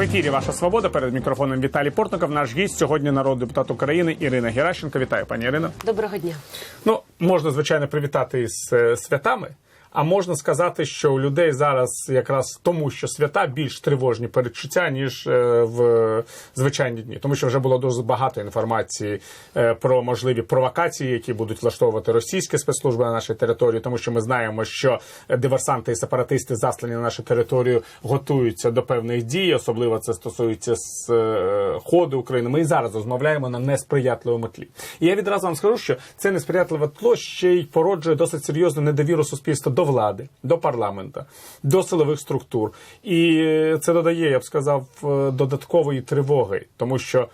В ефірі Ваша Свобода перед мікрофоном Віталій Портников. Наш гість сьогодні народний депутат України Ірина Геращенко. Вітаю, пані Ірино. Доброго дня. Ну можна звичайно привітати із е, святами. А можна сказати, що у людей зараз якраз тому, що свята більш тривожні передчуття, ніж е, в звичайні дні, тому що вже було дуже багато інформації е, про можливі провокації, які будуть влаштовувати російські спецслужби на нашій території, тому що ми знаємо, що диверсанти і сепаратисти, заслані на нашу територію, готуються до певних дій. Особливо це стосується з е, ходу України. Ми і зараз розмовляємо на несприятливому тлі. І я відразу вам скажу, що це несприятливе тло ще й породжує досить серйозну недовіру суспільства до влади, до парламента, до силових структур. І це додає, я б сказав, е, додаткової тривоги, тому що.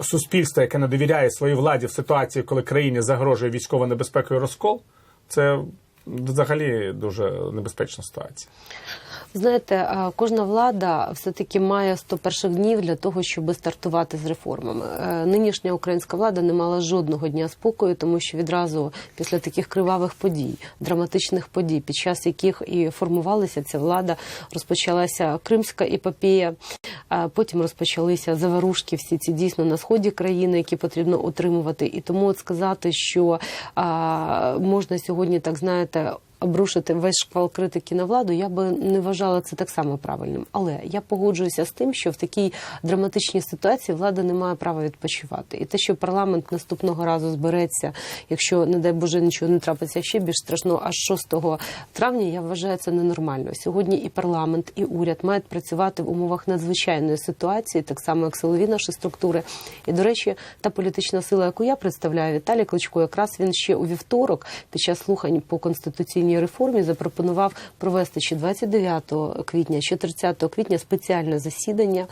Суспільство, яке не довіряє своїй владі в ситуації, коли країні загрожує військова небезпека і розкол, це взагалі дуже небезпечна ситуація. Знаєте, кожна влада все-таки має 100 перших днів для того, щоб стартувати з реформами. Е, Нинішня українська влада не мала жодного дня спокою, тому що відразу після таких кривавих подій, драматичних подій, під час яких і формувалася ця влада, розпочалася Кримська епопея, а потім розпочалися заворушки, всі ці дійсно на сході країни, які потрібно утримувати. І тому от сказати, що можна сьогодні, так знаєте, это обрушити весь шквал критики на владу, я би не вважала це так само правильним. Але я погоджуюся з тим, що в такій драматичній ситуації влада не має права відпочивати. І те, що парламент наступного разу збереться, якщо не дай Боже нічого не трапиться ще більш страшно, аж 6 травня, я вважаю це ненормально. Сьогодні і парламент, і уряд мають працювати в умовах надзвичайної ситуації, так само як силові наші структури. І до речі, та політична сила, яку я представляю, Віталій Кличко, якраз він ще у вівторок під час слухань по конституційній реформі запропонував провести ще 29 квітня, ще 30 квітня спеціальне засідання,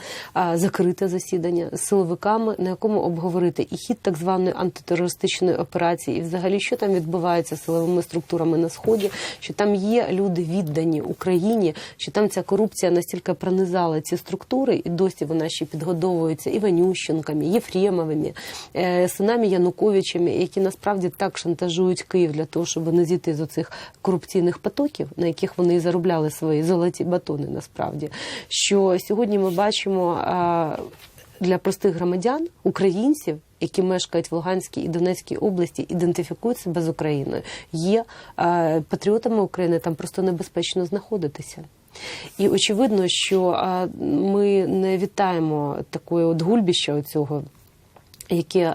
закрите засідання з силовиками, на якому обговорити і хід так званої антитерористичної операції, і взагалі що там відбувається з силовими структурами на сході, що там є люди віддані Україні, що там ця корупція настільки пронизала ці структури, і досі вона ще підгодовується Іванющенками, Єфремовими, е, синами Януковичами, які насправді так шантажують Київ для того, щоб не зійти з оцих корупційних потоків, на яких вони заробляли свої золоті батони. Насправді, що сьогодні ми бачимо для простих громадян, українців. Які мешкають в Луганській і Донецькій області, ідентифікують себе з Україною, є патріотами України, там просто небезпечно знаходитися. І очевидно, що ми не вітаємо такої от гульбіща цього яке е,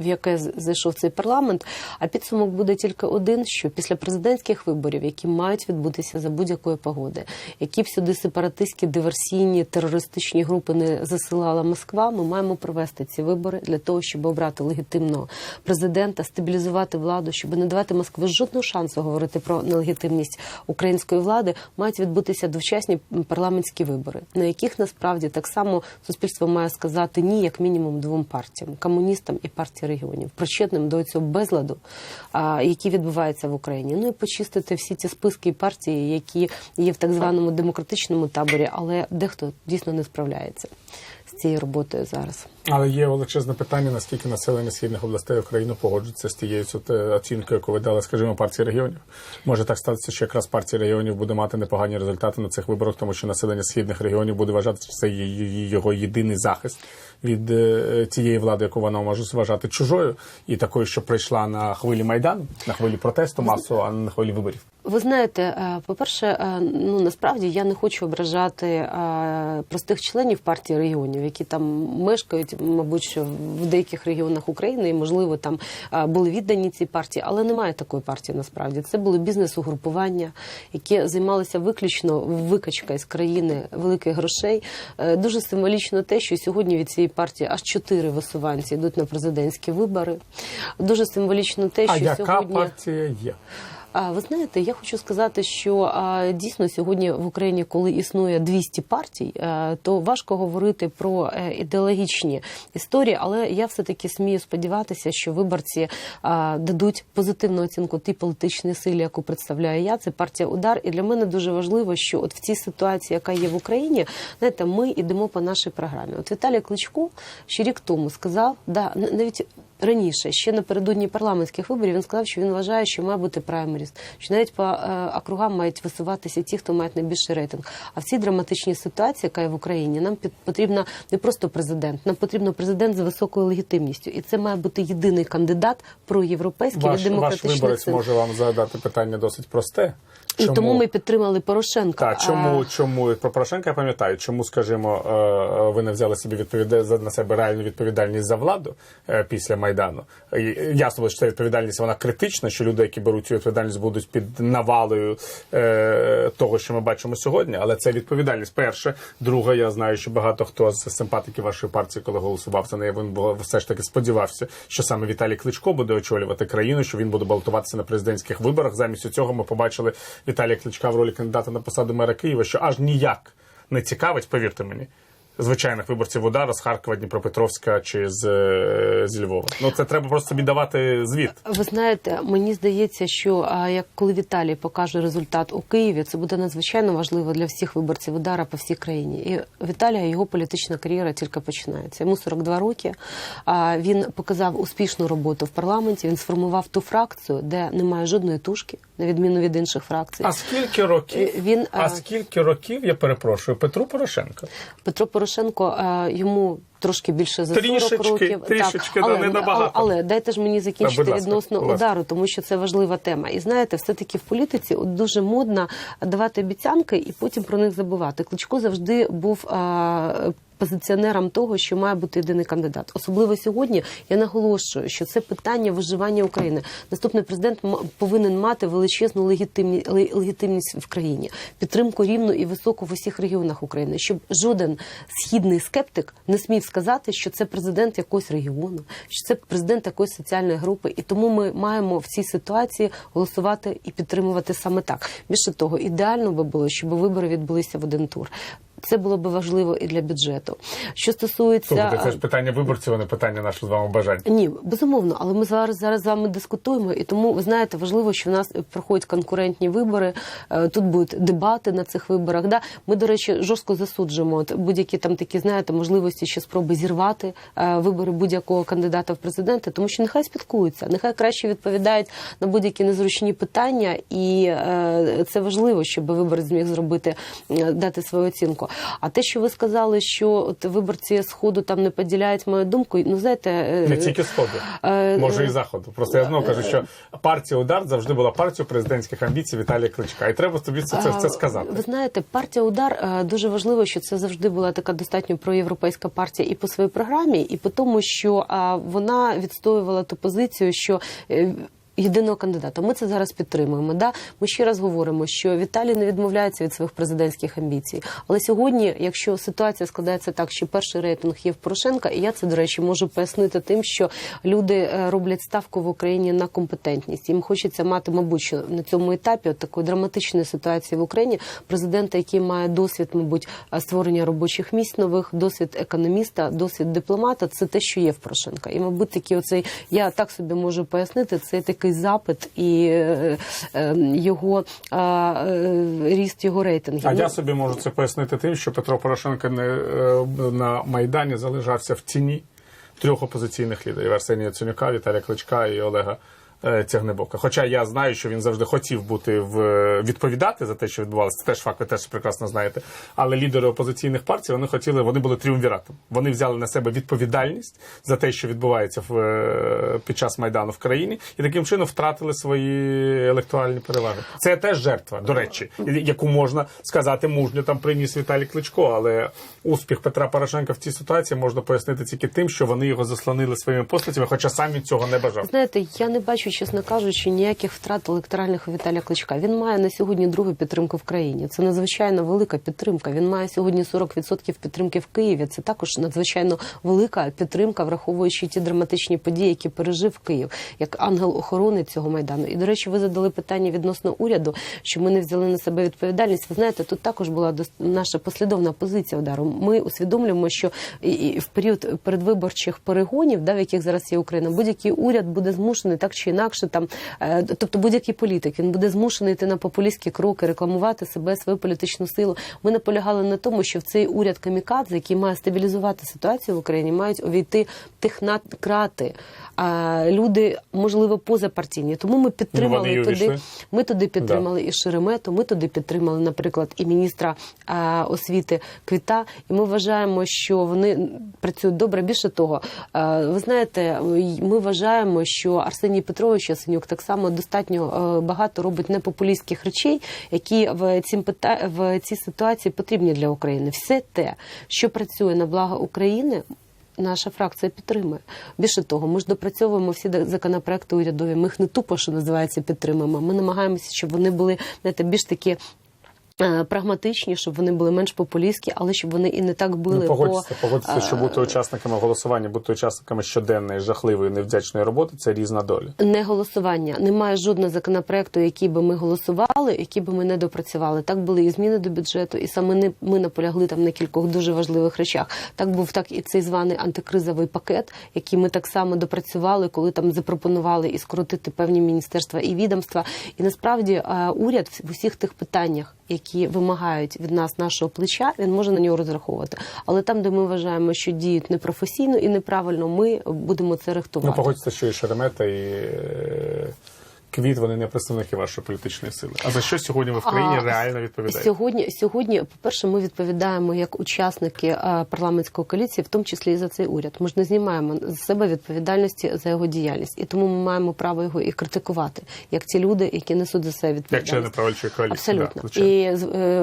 в яке зайшов цей парламент. А підсумок буде тільки один: що після президентських виборів, які мають відбутися за будь-якої погоди, які б сюди сепаратистські диверсійні терористичні групи не засилала Москва, ми маємо провести ці вибори для того, щоб обрати легітимного президента, стабілізувати владу, щоб не давати Москві жодного шансу говорити про нелегітимність української влади. Мають відбутися довчасні парламентські вибори, на яких насправді так само суспільство має сказати ні, як мінімум двом партіям комуністам і партії регіонів, причетним до цього безладу, який відбувається в Україні. Ну і почистити всі ці списки партії, які є в так званому демократичному таборі, але дехто дійсно не справляється цією роботою зараз. Але є величезне питання, наскільки населення східних областей України погоджується з тією оцінкою, яку ви дали, скажімо, партії регіонів. Може так статися, що якраз партія регіонів буде мати непогані результати на цих виборах, тому що населення східних регіонів буде вважати, що це його єдиний захист від тієї влади, яку вона може вважати чужою, і такою, що прийшла на хвилі майдану, на хвилі протесту масового, а не на хвилі виборів. Ви знаєте, по-перше, ну насправді я не хочу ображати простих членів партії регіонів, які там мешкають, мабуть, що в деяких регіонах України і можливо там були віддані цій партії, але немає такої партії. Насправді це були бізнес-угрупування, які займалися виключно викачка із країни великих грошей. Дуже символічно те, що сьогодні від цієї партії аж чотири висуванці йдуть на президентські вибори. Дуже символічно те, що а яка сьогодні партія є. Ви знаєте, я хочу сказати, що дійсно сьогодні в Україні, коли існує 200 партій, то важко говорити про е, ідеологічні історії, але я все таки смію сподіватися, що виборці дадуть позитивну оцінку тій політичній силі, яку представляю я. Це партія удар. І для мене дуже важливо, що от в цій ситуації, яка є в Україні, знаєте, ми йдемо по нашій програмі. От Віталій Кличко ще рік тому сказав, да навіть раніше, ще напередодні парламентських виборів, він сказав, що він вважає, що має бути праймеріс, що навіть по е, округам мають висуватися ті, хто мають найбільший рейтинг. А в цій драматичній ситуації, яка є в Україні, нам потрібна не просто президент, нам потрібно президент з високою легітимністю, і це має бути єдиний кандидат проєвропейський від Ваш, ваш виборець сил. може вам задати питання досить просте. І тому ми підтримали Порошенка. Так, чому, чому про Порошенка я пам'ятаю, чому, скажімо, е, е, ви не взяли собі відповіда... за- на себе реальну відповідальність за владу е, після Майдану? Ясно, було, що ця відповідальність вона критична, що люди, які беруть цю відповідальність, будуть під навалою того, що ми бачимо сьогодні. Але це відповідальність. Перше, друге, я знаю, що багато хто з симпатиків вашої партії, коли голосував за неї, він все ж таки сподівався, що саме Віталій Кличко буде очолювати країну, що він буде балотуватися на президентських виборах. Замість цього ми побачили Віталія Кличка в ролі кандидата на посаду мера Києва, що аж ніяк не цікавить, повірте мені. Звичайних виборців удара з Харкова, Дніпропетровська чи з, е, зі Львова. Ну це треба просто собі давати звіт. Ви знаєте, мені здається, що а, як коли Віталій покаже результат у Києві, це буде надзвичайно важливо для всіх виборців удара по всій країні. І Віталія його політична кар'єра тільки починається. Йому 42 роки. А він показав успішну роботу в парламенті. Він сформував ту фракцію, де немає жодної тушки, на відміну від інших фракцій. А скільки років? Він, а скільки років я перепрошую Петру Порошенко? Петро Порошенко е, йому трошки більше за 40 Трішечки, років. трішечки, так, але, не набагато. але, але дайте ж мені закінчити а, ласка, відносно ласка. удару, тому що це важлива тема. І знаєте, все таки в політиці от дуже модно давати обіцянки і потім про них забувати. Кличко завжди був. е, Позиціонером того, що має бути єдиний кандидат, особливо сьогодні, я наголошую, що це питання виживання України. Наступний президент повинен мати величезну легітимні- легітимність в країні, підтримку рівну і високу в усіх регіонах України, щоб жоден східний скептик не смів сказати, що це президент якогось регіону, що це президент якоїсь соціальної групи. І тому ми маємо в цій ситуації голосувати і підтримувати саме так. Більше того, ідеально би було, щоб вибори відбулися в один тур. Це було би важливо і для бюджету. Що стосується Слухайте, це ж питання виборців, а не питання нашого з вами бажань. ні, безумовно, але ми зараз зараз з вами дискутуємо, і тому ви знаєте, важливо, що в нас проходять конкурентні вибори. е, Тут будуть дебати на цих виборах. Да, ми до речі жорстко засуджуємо будь-які там такі, знаєте, можливості, що спроби зірвати е, вибори будь-якого кандидата в президенти, тому що нехай спілкуються, нехай краще відповідають на будь-які незручні питання, і е, це важливо, щоб виборець зміг зробити дати свою оцінку. А те, що ви сказали, що от виборці сходу там не поділяють мою думку, ну знаєте, е, Не тільки сходу, Е, може і заходу. Просто я знову кажу, що партія удар завжди була партією президентських амбіцій Віталія Кличка. І треба тобі це, це, це сказати. Ви знаєте, партія удар е, дуже важливо, що це завжди була така достатньо проєвропейська партія і по своїй програмі, і по тому, що вона відстоювала ту позицію, що. Єдиного кандидата, ми це зараз підтримуємо. Да, ми ще раз говоримо, що Віталій не відмовляється від своїх президентських амбіцій. Але сьогодні, якщо ситуація складається так, що перший рейтинг є в Порошенка, і я це до речі можу пояснити тим, що люди е, роблять ставку в Україні на компетентність. Їм хочеться мати, мабуть, що на цьому етапі от такої драматичної ситуації в Україні президента, який має досвід, мабуть, е, створення робочих місць нових, досвід економіста, досвід дипломата. Це те, що є в Порошенка. І, мабуть, такий оцей я так собі можу пояснити. Це такий запит і е, е, його е, ріст його рейтингів. А Ну, я собі можу це пояснити тим, що Петро Порошенко не на Майдані залишався в тіні трьох опозиційних лідерів Арсенія Ценюка, Віталія Кличка і Олега. Е, Тягнебока. Хоча я знаю, що він завжди хотів бути в відповідати за те, що відбувалося. Це теж факт, ви теж прекрасно знаєте. Але лідери опозиційних партій вони хотіли, вони були тріумвіратом. Вони взяли на себе відповідальність за те, що відбувається в е, під час майдану в країні, і таким чином втратили свої електоральні переваги. Це теж жертва, до речі, яку можна сказати мужньо там приніс Віталій Кличко. Але успіх Петра Порошенка в цій ситуації можна пояснити тільки тим, що вони його заслонили своїми постатями, хоча сам він цього не бажав. Знаєте, я не бачу, чесно кажучи, ніяких втрат електоральних у Віталія Кличка. Він має на сьогодні другу підтримку в країні. Це надзвичайно велика підтримка. Він має сьогодні 40% підтримки в Києві. Це також надзвичайно велика підтримка, враховуючи ті драматичні події, які пережив Київ, як ангел охорони цього майдану. І до речі, ви задали питання відносно уряду, що ми не взяли на себе відповідальність. Ви знаєте, тут також була наша послідовна позиція удару. Ми усвідомлюємо, що і в період передвиборчих перегонів, да, в яких зараз є Україна, будь-який уряд буде змушений так чи інакше, там, е, тобто будь-який політик, він буде змушений йти на популістські кроки, рекламувати себе, свою політичну силу. Ми наполягали на тому, що в цей уряд камікадзе, який має стабілізувати ситуацію в Україні, мають увійти технократи, люди, можливо, позапартійні. Тому ми підтримали Ну, туди. Ми туди підтримали і Шеремету. Ми туди підтримали, наприклад, і міністра а, освіти Квіта. І ми вважаємо, що вони працюють добре. Більше того, ви знаєте, ми вважаємо, що Арсеній Петрович Ясенюк так само достатньо багато робить непопулістських речей, які в цім пита... в цій ситуації потрібні для України. Все те, що працює на благо України. Наша фракція підтримує. Більше того, ми ж допрацьовуємо всі законопроекти урядові. Ми їх не тупо, що називається, підтримуємо. Ми намагаємося, щоб вони були знаєте, більш такі. Е, Прагматичні, щоб вони були менш популістські, але щоб вони і не так били Ну, погодьтеся, по погодьтеся, що бути учасниками голосування, бути учасниками щоденної жахливої невдячної роботи це різна доля. не голосування. Немає жодного законопроекту, який би ми голосували, який би ми не допрацювали. Так були і зміни до бюджету, і саме не ми наполягли там на кількох дуже важливих речах. Так був так і цей званий антикризовий пакет, який ми так само допрацювали, коли там запропонували і скоротити певні міністерства і відомства. І насправді е, уряд в усіх тих питаннях, які вимагають від нас нашого плеча, він може на нього розраховувати. Але там, де ми вважаємо, що діють непрофесійно і неправильно, ми будемо це рихтувати. Ну, погодьтеся, що і Шеремета, і е, Квіт, вони не представники вашої політичної сили. А за що сьогодні ви в країні А, реально відповідаєте? Сьогодні, сьогодні, по-перше, ми відповідаємо як учасники парламентської коаліції, в тому числі і за цей уряд. Ми ж не знімаємо з себе відповідальності за його діяльність, і тому ми маємо право його і критикувати, як ті люди, які несуть за Як відповідальність. члени правильчої коаліції. Абсолютно. Да, і е,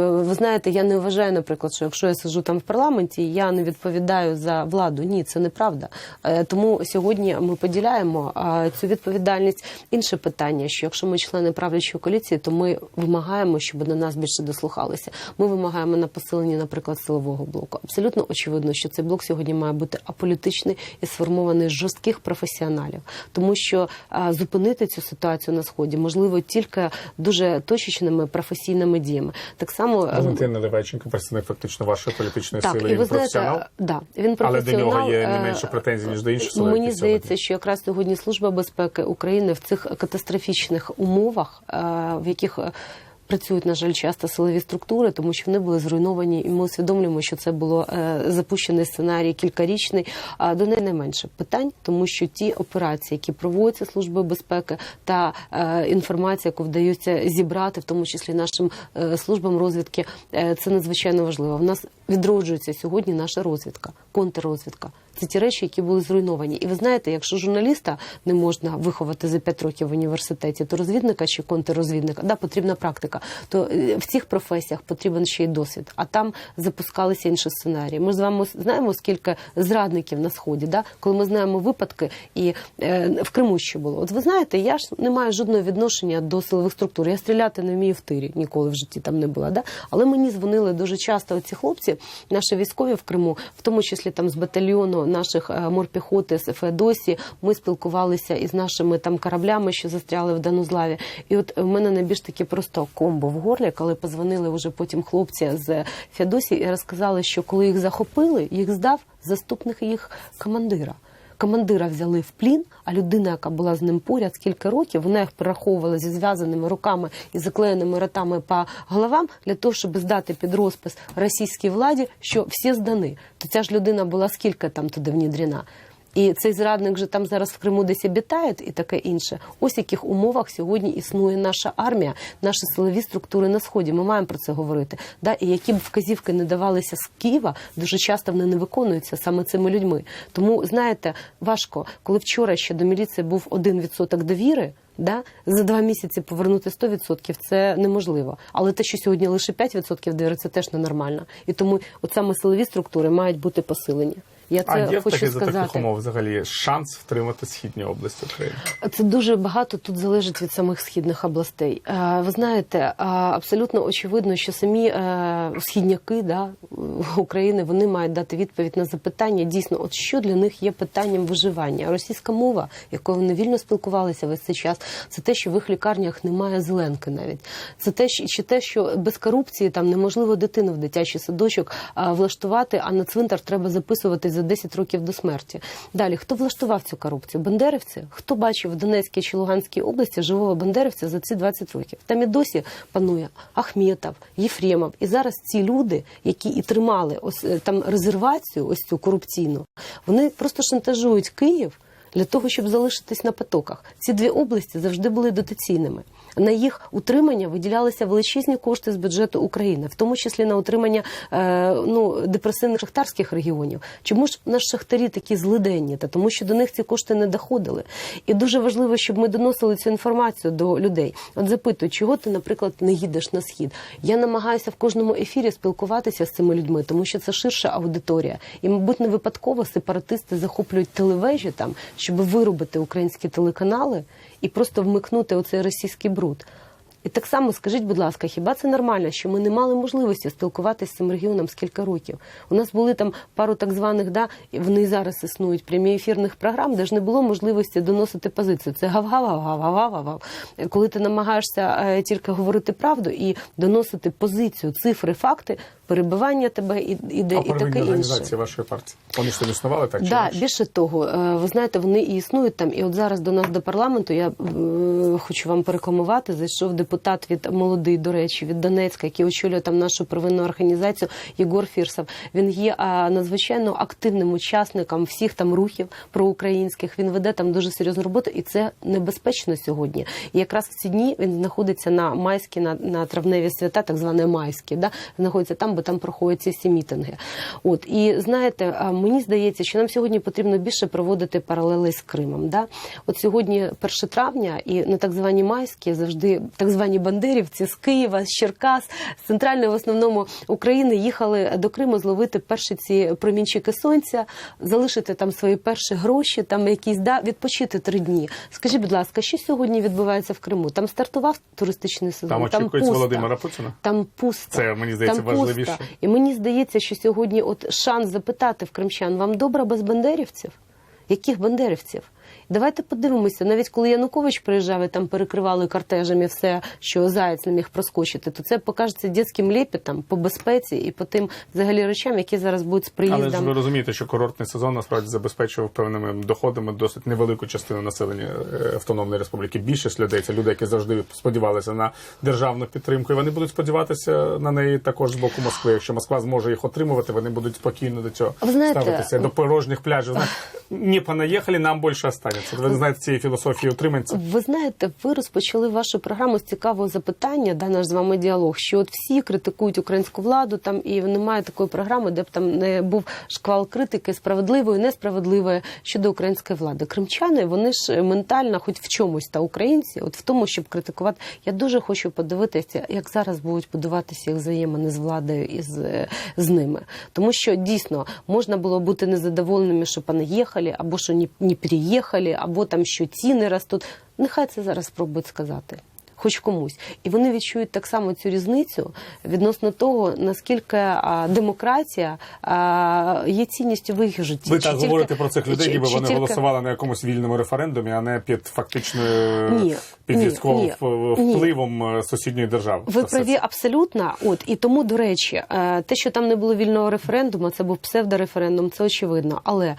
ви знаєте, я не вважаю, наприклад, що якщо я сиджу там в парламенті, я не відповідаю за владу. Ні, це неправда. Е, Тому сьогодні ми поділяємо цю відповідальність. Інше питання, що якщо ми члени правлячої коаліції, то ми вимагаємо, щоб до нас більше дослухалися. Ми вимагаємо на посиленні, наприклад, силового блоку. Абсолютно очевидно, що цей блок сьогодні має бути аполітичний і сформований з жорстких професіоналів, тому що е, зупинити цю ситуацію на сході можливо тільки дуже точечними професійними діями. Так само е, Валентин Наливайченко, представник фактично вашої політичної так, сили, і він ви професіонал. знаєте, да, він Але до нього є не е, менше претензій, ніж до інших Мені здається, що якраз сьогодні служба безпеки України в цих катастрофічних умовах, е, в яких е, Працюють, на жаль, часто силові структури, тому що вони були зруйновані, і ми усвідомлюємо, що це було е, запущений сценарій кількарічний. А до неї найменше питань, тому що ті операції, які проводяться службою безпеки, та інформація, яку вдається зібрати, в тому числі нашим службам розвідки, це надзвичайно важливо. В нас відроджується сьогодні наша розвідка, контррозвідка. Це ті речі, які були зруйновані. І ви знаєте, якщо журналіста не можна виховати за 5 років в університеті, то розвідника чи контррозвідника, да, потрібна практика. То е, в цих професіях потрібен ще й досвід. А там запускалися інші сценарії. Ми з вами знаємо, скільки зрадників на сході, да? коли ми знаємо випадки, і е, в Криму що було. От ви знаєте, я ж не маю жодного відношення до силових структур. Я стріляти не вмію в тирі, ніколи в житті там не була. Да? Але мені дзвонили дуже часто ці хлопці, наші військові в Криму, в тому числі там з батальйону наших е, морпіхоти з Феодосії. Ми спілкувалися із нашими там кораблями, що застряли в Данузлаві. І от в мене найбільш таке просто комбо в горлі, коли позвонили вже потім хлопці з Феодосії і розказали, що коли їх захопили, їх здав заступник їх командира. Командира взяли в плін, а людина, яка була з ним поряд скільки років, вона їх перераховувала зі зв'язаними руками і заклеєними ротами по головам для того, щоб здати під розпис російській владі, що всі здані. То ця ж людина була скільки там туди внідрена. І цей зрадник же там зараз в Криму десь обітає і таке інше. Ось в яких умовах сьогодні існує наша армія, наші силові структури на сході. Ми маємо про це говорити. Да? І які б вказівки не давалися з Києва, дуже часто вони не виконуються саме цими людьми. Тому знаєте, важко, коли вчора ще до міліції був 1% довіри. Да? За два місяці повернути 100% це неможливо. Але те, що сьогодні лише 5% довіри, це теж ненормально. І тому от саме силові структури мають бути посилені. Я це а є хочу таких, за таких сказати. умов взагалі шанс втримати східні області України? Це дуже багато тут залежить від самих східних областей. Е, Ви знаєте, е, абсолютно очевидно, що самі е, східняки да, України вони мають дати відповідь на запитання. Дійсно, от що для них є питанням виживання. Російська мова, якою вони вільно спілкувалися весь цей час, це те, що в їх лікарнях немає зеленки навіть. Це те, чи те, що без корупції там неможливо дитину в дитячий садочок влаштувати, а на цвинтар треба записуватись за 10 років до смерті. Далі, хто влаштував цю корупцію? Бандерівці? Хто бачив в Донецькій чи Луганській області живого бандерівця за ці 20 років? Там і досі панує Ахметов, Єфремов. І зараз ці люди, які і тримали ось е, там резервацію, ось цю корупційну, вони просто шантажують Київ. Для того, щоб залишитись на потоках. Ці дві області завжди були дотаційними. На їх утримання виділялися величезні кошти з бюджету України, в тому числі на утримання е, ну, депресивних шахтарських регіонів. Чому ж наші шахтарі такі злиденні? Та тому, що до них ці кошти не доходили. І дуже важливо, щоб ми доносили цю інформацію до людей. От запитую, чого ти, наприклад, не їдеш на схід? Я намагаюся в кожному ефірі спілкуватися з цими людьми, тому що це ширша аудиторія. І, мабуть, не випадково сепаратисти захоплюють телевежі там, щоб вирубити українські телеканали і просто вмикнути оцей російський бруд. І так само скажіть, будь ласка, хіба це нормально, що ми не мали можливості спілкуватися з цим регіоном скільки років? У нас були там пару так званих, да, і вони зараз існують прямі ефірних програм, де ж не було можливості доносити позицію. Це гав-гав-гав-гав-гав-гав. Коли ти намагаєшся е, тільки говорити правду і доносити позицію, цифри, факти, перебивання тебе і, іде А і таке інше. організації вашої партії. Вони ж там існували так Да, інакше? більше того, е, ви знаєте, вони і існують там. І от зараз до нас до парламенту я е, хочу вам порекламувати. Зайшов депутат від молодий, до речі, від Донецька, який очолює там нашу первинну організацію Єгор Фірсов. Він є надзвичайно активним учасником всіх там рухів проукраїнських. Він веде там дуже серйозну роботу, і це небезпечно сьогодні. І якраз в ці дні він знаходиться на майські, на, на травневі свята, так зване майські, да знаходиться там, бо там проходять ці всі мітинги. От і знаєте, мені здається, що нам сьогодні потрібно більше проводити паралели з Кримом. Да? От сьогодні 1 травня, і на так звані майські завжди так звані бандерівці з Києва, з Черкас, з центральної в основному України їхали до Криму зловити перші ці промінчики сонця, залишити там свої перші гроші, там якісь да відпочити три дні. Скажіть, будь ласка, що сьогодні відбувається в Криму? Там стартував туристичний сезон. Там очікується пусто. Володимира Путіна? Там пусто. Це, мені здається, там важливіше. Пусто. І мені здається, що сьогодні от шанс запитати в кримчан, вам добре без бандерівців? Яких бандерівців? Давайте подивимося, навіть коли Янукович приїжджав і там перекривали кортежами все, що заяць не міг проскочити, то це покажеться дітським лепетом по безпеці і по тим взагалі речам, які зараз будуть з Але ж ви розумієте, що курортний сезон насправді забезпечував певними доходами досить невелику частину населення е, Автономної Республіки. Більшість людей це люди, які завжди сподівалися на державну підтримку, і вони будуть сподіватися на неї також з боку Москви. Якщо Москва зможе їх отримувати, вони будуть спокійно до цього Ви знаєте, ставитися до порожніх пляжів. Не понаїхали, нам більше останеться. Ви не знаєте цієї філософії утриманця. Ви знаєте, ви розпочали вашу програму з цікавого запитання, да, наш з вами діалог, що от всі критикують українську владу, там і немає такої програми, де б там не був шквал критики справедливої, несправедливої щодо української влади. Кримчани вони ж ментально, хоч в чомусь та українці, от в тому, щоб критикувати. Я дуже хочу подивитися, як зараз будуть будуватися їх взаємини з владою і з, з ними, тому що дійсно можна було бути незадоволеними, що понаїхали, або що не, не або там що ціни ростуть. Нехай це зараз спробують сказати. Хоч комусь, і вони відчують так само цю різницю відносно того, наскільки а, демократія а, є цінністю в їх житті. Ви Чи так тільки- говорите про цих людей, чи- ніби чи вони тільки- голосували на якомусь вільному референдумі, а не під фактичною Ні, під ні, ні, в- ні. впливом е, сусідньої держави. Ви праві абсолютно. От і тому, до речі, е, те, що там не було вільного референдуму, це був псевдореферендум, це очевидно. Але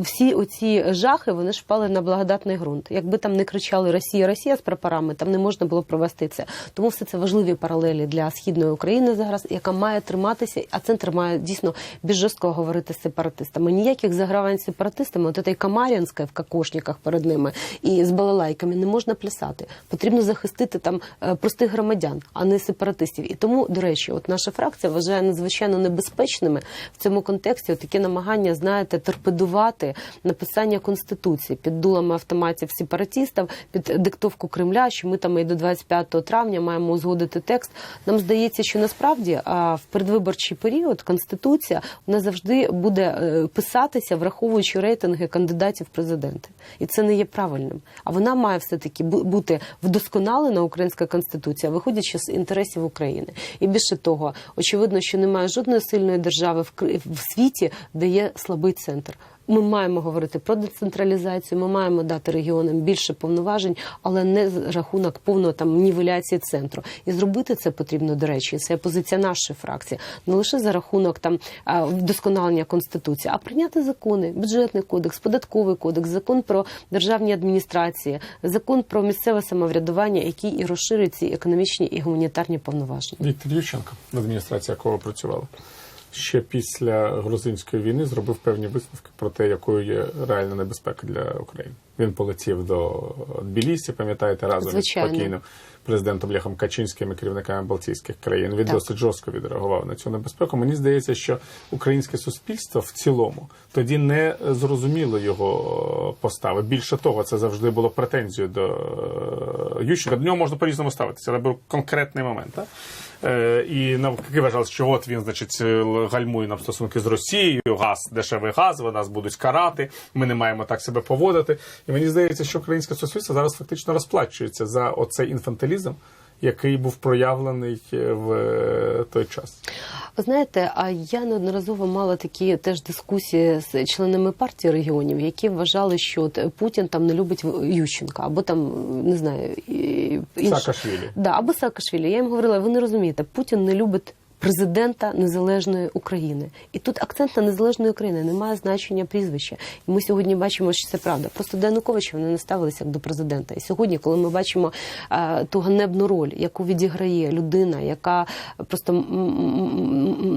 всі оці жахи вони ж впали на благодатний ґрунт. Якби там не кричали Росія, Росія з прапорами, там не можна було провести це. Тому все це важливі паралелі для східної України зараз, яка має триматися, а центр має дійсно більш жорстко говорити з сепаратистами. Ніяких загравань з сепаратистами, от цієї Камар'янська в кокошниках перед ними і з балалайками не можна плясати. Потрібно захистити там е, простих громадян, а не сепаратистів. І тому, до речі, от наша фракція вважає надзвичайно небезпечними в цьому контексті такі намагання, знаєте, торпедувати написання конституції під дулами автоматів сепаратистів, під диктовку Кремля, що ми там і до 25 травня маємо узгодити текст. Нам здається, що насправді в передвиборчий період конституція вона завжди буде е, писатися, враховуючи рейтинги кандидатів в президенти, і це не є правильним. А вона має все таки бути вдосконалена українська конституція, виходячи з інтересів України. І більше того, очевидно, що немає жодної сильної держави в світі, де є слабий центр. Ми маємо говорити про децентралізацію. Ми маємо дати регіонам більше повноважень, але не з рахунок повної там нівеляції центру. І зробити це потрібно до речі. Це позиція нашої фракції, не лише за рахунок там вдосконалення конституції, а прийняти закони, бюджетний кодекс, податковий кодекс, закон про державні адміністрації, закон про місцеве самоврядування, який і розширить ці економічні і гуманітарні повноваження. Віктор адміністрації якого ви працювали. Ще після грузинської війни зробив певні висновки про те, якою є реальна небезпека для України. Він полетів до Тбілісі, пам'ятаєте, разом Звичайно. спокійним президентом Лехом Качинським і керівниками Балтійських країн. Він Так. досить жорстко відреагував на цю небезпеку. Мені здається, що українське суспільство в цілому тоді не зрозуміло його постави. Більше того, це завжди було претензією до е, Ющенка. До нього можна по-різному ставитися, але був конкретний момент. Так? Е, і навпаки вважалося, що от він, значить, е, гальмує нам стосунки з Росією, газ, дешевий газ, ви нас будуть карати, ми не маємо так себе поводити. І мені здається, що українське суспільство зараз фактично розплачується за оцей інфантилізм, який був проявлений е, в е, той час. Ви знаєте, а я неодноразово мала такі теж дискусії з членами партії регіонів, які вважали, що от Путін там не любить Ющенка, або там не знаю і- Саакашвілі. Да, або Саакашвілі. Я їм говорила, ви не розумієте, Путін не любить. Президента незалежної України, і тут акцент на незалежної України немає значення прізвища. І ми сьогодні бачимо, що це правда. Просто до Януковича вони не ставилися як до президента. І сьогодні, коли ми бачимо е, ту ганебну роль, яку відіграє людина, яка просто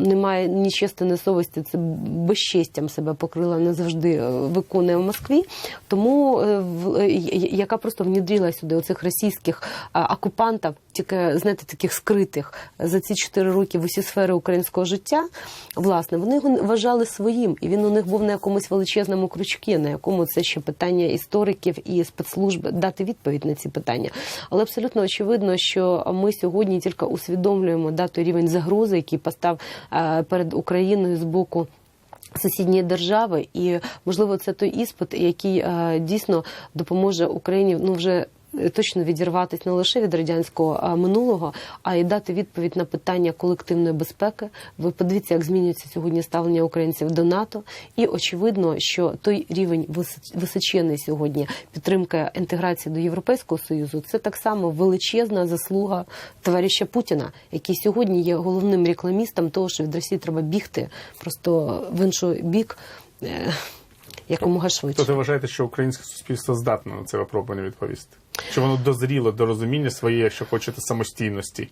не має ні честі, ні совісті, це безчестям себе покрила, не завжди е, виконує в Москві. Тому е, в- е, яка просто внідріла сюди оцих російських а, окупантів, тільки знаєте, таких скритих за ці чотири роки в усі сфери українського життя. Власне, вони його вважали своїм, і він у них був на якомусь величезному крючку, на якому це ще питання істориків і спецслужб дати відповідь на ці питання. Але абсолютно очевидно, що ми сьогодні тільки усвідомлюємо да, той рівень загрози, який постав е, перед Україною з боку. Сусідньої держави, і можливо це той іспит, який е, дійсно допоможе Україні ну вже точно відірватися не лише від радянського е, минулого, а й дати відповідь на питання колективної безпеки. Ви подивіться, як змінюється сьогодні ставлення українців до НАТО, і очевидно, що той рівень височ- височений сьогодні підтримка інтеграції до Європейського союзу це так само величезна заслуга товариша Путіна, який сьогодні є головним рекламістом того, що від Росії треба бігти просто в інший бік. е, Якомога швидше. То ви вважаєте, що українське суспільство здатне на це випробування відповісти? Що воно дозріло до розуміння своєї, якщо хочете, самостійності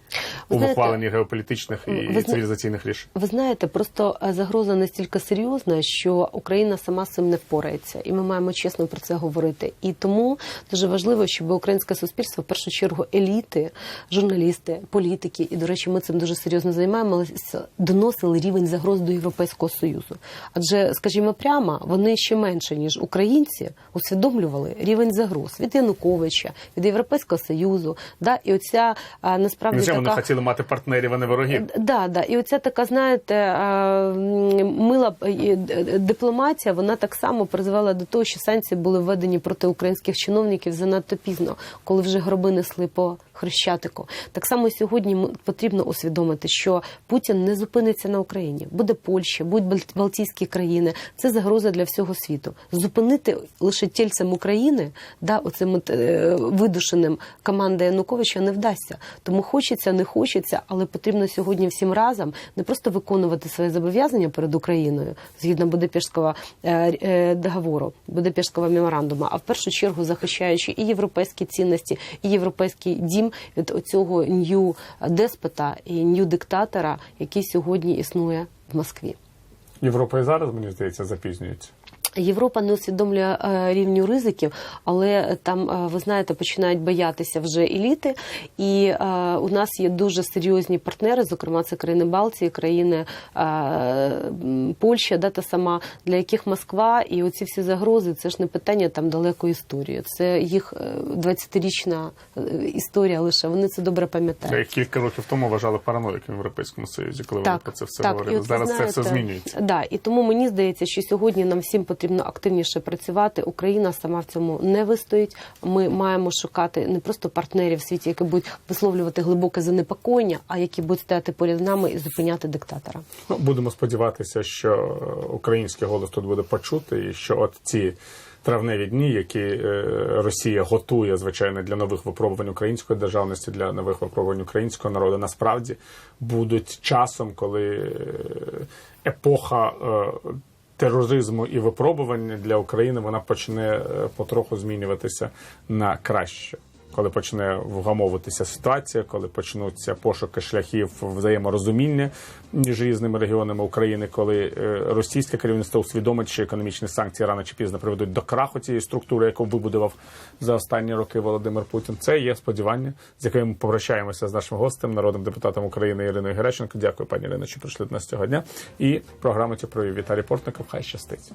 у знаєте, ухваленні геополітичних і ви цивілізаційних рішень? Ви знаєте, просто е, загроза настільки серйозна, що Україна сама з цим не впорається, і ми маємо чесно про це говорити. І тому дуже важливо, щоб українське суспільство, в першу чергу, еліти, журналісти, політики, і до речі, ми цим дуже серйозно займаємося, доносили рівень загроз до Європейського союзу. Адже, скажімо прямо, вони ще менше ніж українці усвідомлювали рівень загроз від Януковича, від Європейського союзу. Да, і оця а, насправді вони така... хотіли мати партнерів, а не ворогів? Да, да. І оця така, знаєте, е, мила е, дипломатія, вона так само призвела до того, що санкції були введені проти українських чиновників занадто пізно, коли вже гроби несли по хрещатику. Так само сьогодні потрібно усвідомити, що Путін не зупиниться на Україні. Буде Польща, будуть Балтійські країни. Це загроза для всього світу. Зупинити лише тільцем України, да, оцим е, видушеним команда Януковича не вдасться. Тому хочеться, не хочеться, але потрібно сьогодні всім разом не просто виконувати свої зобов'язання перед Україною згідно Будапештського е, е, договору, Будапештського меморандуму, а в першу чергу захищаючи і європейські цінності, і європейський дім від оцього нью деспота і нью диктатора, який сьогодні існує в Москві. Європа і зараз, мені здається, запізнюється. Європа не усвідомлює е, рівню ризиків, але там, е, ви знаєте, починають боятися вже еліти. І е, у нас є дуже серйозні партнери, зокрема, це країни Балтії, країни Польща, да, та сама, для яких Москва і оці всі загрози це ж не питання там далекої історії. Це їх е, 20-річна е, історія лише. Вони це добре пам'ятають. їх кілька років тому вважали параноїками в Європейському Союзі, коли вони про це все і говорили. от ви Зараз це все змінюється. Да, і тому мені здається, що сьогодні нам всім потрібно активніше працювати. Україна сама в цьому не вистоїть. Ми маємо шукати не просто партнерів в світі, які будуть висловлювати глибоке занепокоєння, а які будуть стояти поряд нами і зупиняти диктатора. Ну, будемо сподіватися, що е, український голос тут буде почути, і що от ці травневі дні, які е, Росія готує, звичайно, для нових випробувань української державності, для нових випробувань українського народу, насправді будуть часом, коли е, епоха. Тероризму і випробувань для України вона почне е, потроху змінюватися на краще. Коли почне вгамовуватися ситуація, коли почнуться пошуки шляхів взаєморозуміння між різними регіонами України, коли е, російське керівництво усвідомить, що економічні санкції рано чи пізно приведуть до краху цієї структури, яку вибудував за останні роки Володимир Путін. Це є сподівання, з яким ми попрощаємося з нашим гостем, народним депутатом України Іриною Геращенко. Дякую, пані Ірино, що прийшли до нас цього дня. І програму цю провів Віталій Портников. Хай щастить.